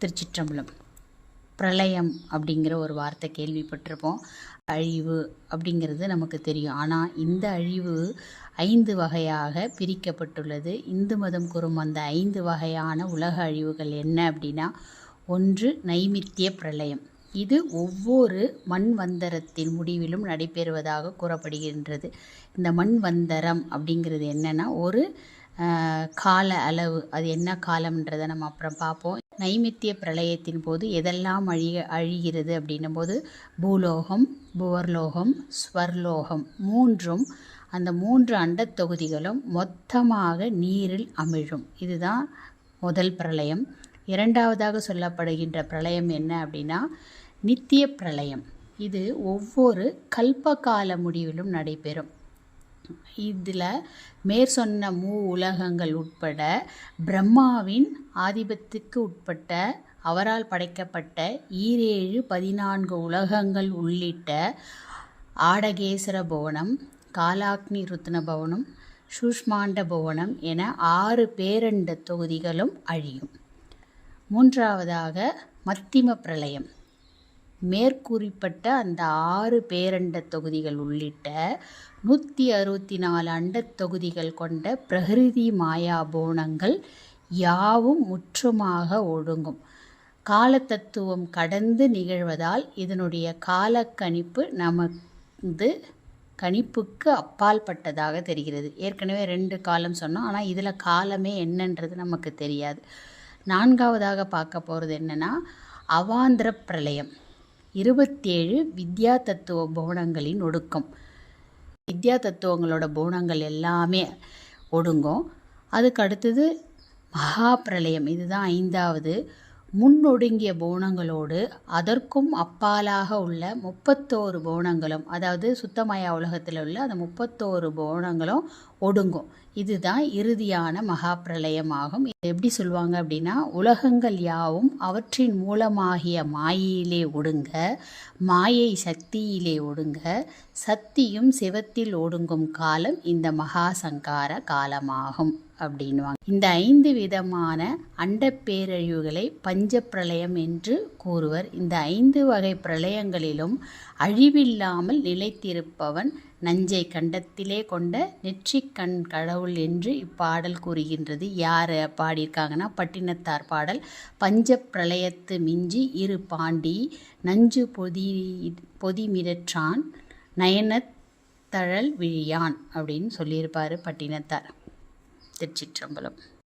திருச்சிற்றம்பலம். பிரளயம் அப்படிங்கிற ஒரு வார்த்தை கேள்விப்பட்டிருப்போம். அழிவு அப்படிங்கிறது நமக்கு தெரியும். ஆனால் இந்த அழிவு ஐந்து வகையாக பிரிக்கப்பட்டுள்ளது. இந்து மதம் கூறும் அந்த ஐந்து வகையான உலக அழிவுகள் என்ன அப்படின்னா ஒன்று நைமித்திய பிரளயம். இது ஒவ்வொரு மண்வந்தரத்தின் முடிவிலும் நடைபெறுவதாக கூறப்படுகின்றது. இந்த மண்வந்தரம் அப்படிங்கிறது என்னென்னா ஒரு கால அளவு அது என்ன காலம்ன்றதை நம்ம அப்புறம் பார்ப்போம். நைமித்திய பிரளயத்தின் போது எதெல்லாம் அழிய அழிகிறது அப்படின்னும் போது பூலோகம் புவர்லோகம் ஸ்வர்லோகம் மூன்றும் அந்த மூன்று அண்டத் தொகுதிகளும் மொத்தமாக நீரில் அமிழும். இதுதான் முதல் பிரளயம். இரண்டாவதாக சொல்லப்படுகின்ற பிரளயம் என்ன அப்படின்னா நித்திய பிரளயம். இது ஒவ்வொரு கல்பகால முடிவிலும் நடைபெறும். இதில் மேற்சொன்ன மூ உலகங்கள் உட்பட பிரம்மாவின் ஆதிபத்துக்கு உட்பட்ட அவரால் படைக்கப்பட்ட ஈரேழு பதினான்கு உலகங்கள் உள்ளிட்ட ஆடகேசர புவனம் காலாக்னி ருத்ன பவனம் சுஷ்மாண்ட புவனம் என ஆறு பேரண்ட தொகுதிகளும் அழியும். மூன்றாவதாக மத்திம பிரளயம். மேற்கூறிப்பட்ட அந்த ஆறு பேரண்ட தொகுதிகள் உள்ளிட்ட நூற்றி அறுபத்தி நாலு அண்டத் தொகுதிகள் கொண்ட பிரகிருதி மாயா போனங்கள் யாவும் முற்றுமாக ஒடுங்கும் காலத்தத்துவம் கடந்து நிகழ்வதால் இதனுடைய காலக்கணிப்பு நமது கணிப்புக்கு அப்பால் பட்டதாக தெரிகிறது. ஏற்கனவே ரெண்டு காலம் சொன்னோம். ஆனால் இதில் காலமே என்னன்றது நமக்கு தெரியாது. நான்காவதாக பார்க்க போகிறது என்னென்னா அவாந்திர பிரளயம். இருபத்தேழு வித்யா தத்துவ புவனங்களின் ஒடுக்கம். வித்யா தத்துவங்களோட புவனங்கள் எல்லாமே ஒடுங்கும். அதுக்கு அடுத்தது மகா பிரளயம் இதுதான் ஐந்தாவது. முன்னொடுங்கிய புவனங்களோடு அதற்கும் அப்பாலாக உள்ள முப்பத்தோரு புவனங்களும் அதாவது சுத்தமயா உலகத்தில் உள்ள அந்த முப்பத்தோரு புவனங்களும் ஒடுங்கும். இதுதான் இறுதியான மகா பிரளயமாகும் இது எப்படி சொல்லுவாங்க அப்படின்னா உலகங்கள் யாவும் அவற்றின் மூலமாகிய மாயையிலே ஒடுங்க மாயை சக்தியிலே ஒடுங்க சக்தியும் சிவத்தில் ஒடுங்கும் காலம் இந்த மகா சங்கார காலமாகும் அப்படின்வாங்க இந்த ஐந்து விதமான அண்டப்பேரழிவுகளை பஞ்ச பிரளயம் என்று கூறுவர். இந்த ஐந்து வகை பிரளயங்களிலும் அழிவில்லாமல் நிலைத்திருப்பவன் நஞ்சை கண்டத்திலே கொண்ட நெற்றி கண் கடவுள் என்று இப்பாடல் கூறுகின்றது. யார் பாடியிருக்காங்கன்னா பட்டினத்தார் பாடல். பஞ்ச பிரளயத்து மிஞ்சி இரு பாண்டி நஞ்சு பொதி பொதிமிரற்றான் நயனத்தழல் விழியான் அப்படின்னு சொல்லியிருப்பார் பட்டினத்தார். திருச்சிற்றம்பலம்.